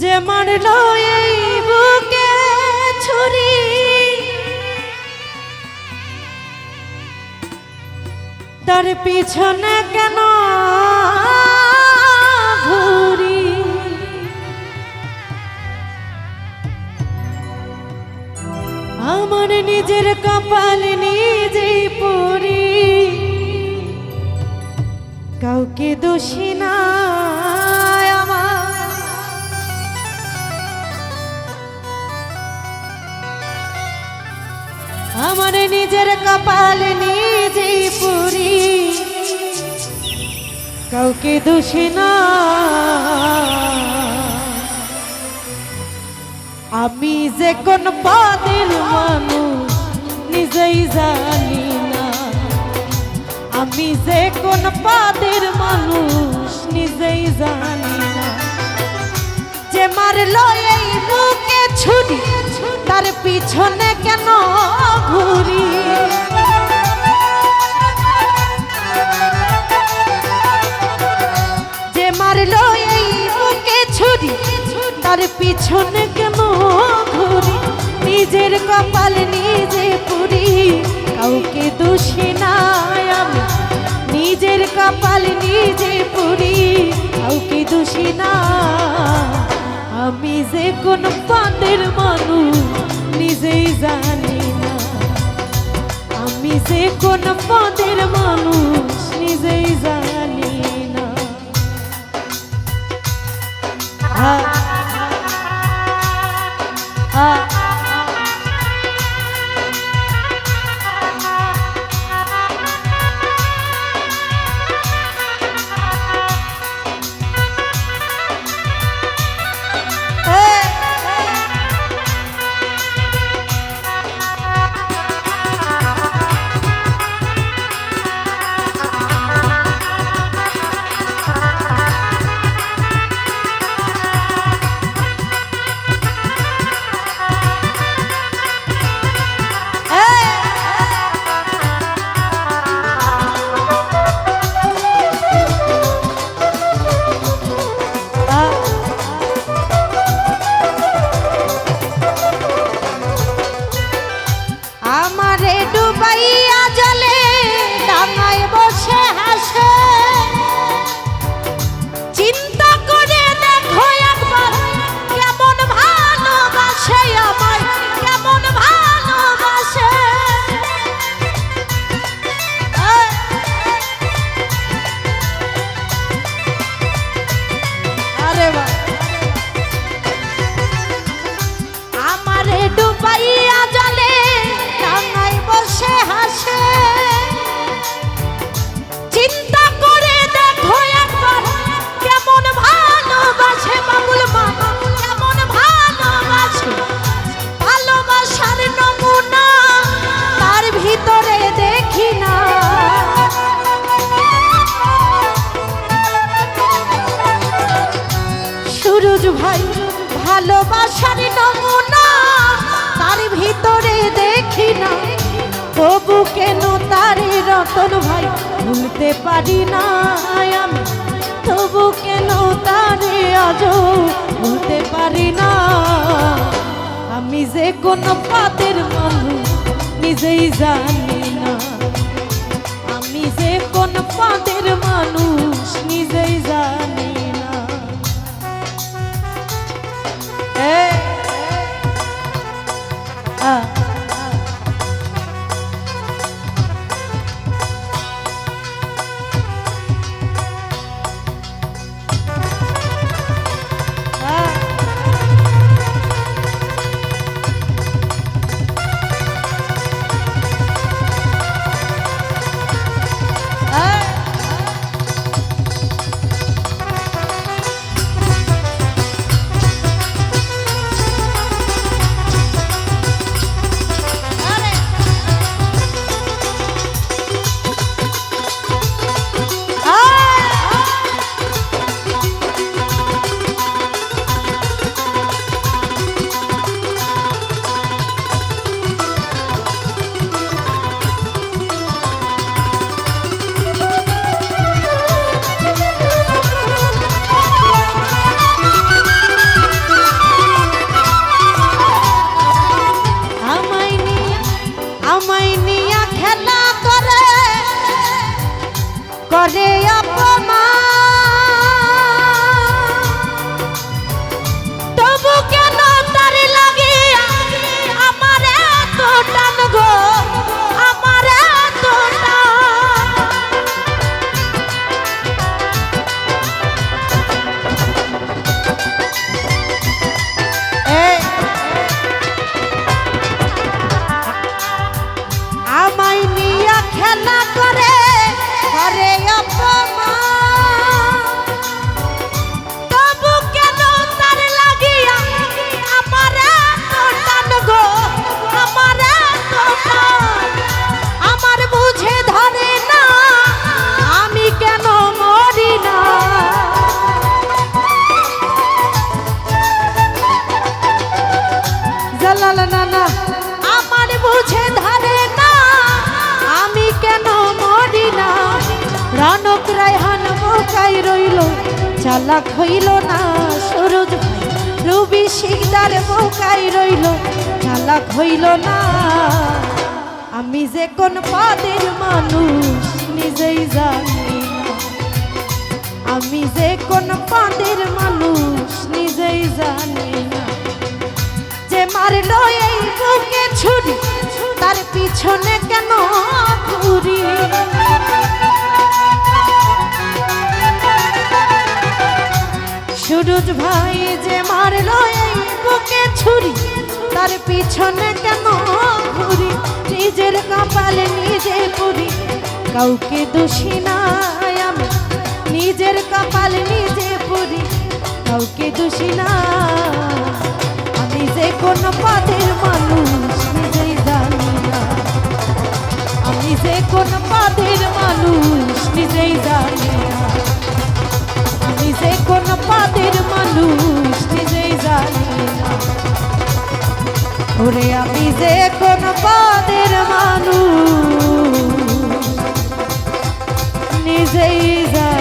যে মারল এই বুকে ছুরি। তার পিছনে কেন ঘুরি? আমার নিজের কপাল নিজেই পড়ি কাউকে দোষী না কপাল নিজেই পুরি। কাউকে দোষী না। আমি যে কোন পদের মানুষ, নিজেই জানি না। আমি যে কোন পদের মানুষ, নিজেই জানি না। যে মারলো এই ছুরি তার পিছনে কেন ঘুরি? যে মারলো এই বুকে ছুরি তার পিছনে কেন ঘুরি? নিজের কপাল নিজে পুরি, কাউকে দোষী নাই আমি। নিজের কপাল নিজে পুরি, কাউকে দোষী না আমি যে কোন পাতের মানুষ, নিজেই জানি না। আমি যে কোন পদের মানুষ, নিজেই জানি না। ভাই, ভালোবাসার নমুনা, তার ভিতরে দেখি না। তবু কেন তারে রতন ভাই, ভুলতে পারি না আমি? তবু কেন তারে আজ ভুলতে পারি না? আমি যে কোনো পাতের মানুষ, নিজেই জানি না। আমি যে কোন পাতের মানুষ, নিজেই জানি आ করে অপমান। তবু খেলা oh চালাক হইল না, সরোজ ভাই। রবি শিকদার বোকাই রইল চালাক হইল না। আমি যে কোন পাদের মানুষ, নিজেই জানি আমি যে কোন পাদের মানুষ, নিজেই জানি যে মারলো এই বুকে ছুরি, তার পিছনে কেন ঘুরি? সুরজ ভাই যে মারলো এই বুকে ছুরি, তার পিছনে কেন ঘুরি? নিজের কপালে নিজে পুরি। কাউকে দোষী নাই আমি, নিজের কপালে নিজে পুরি। কাউকে দোষী না, আমি যে কোন পদের মানুষ, নিজেই জানি না। আমি যে কোন পদের মানুষ, নিজেই জানি না। যে কোন পদের মানুষ নিজেই জানি না। ওরে আমি যে কোন পদের মানুষ নিজেই জানি।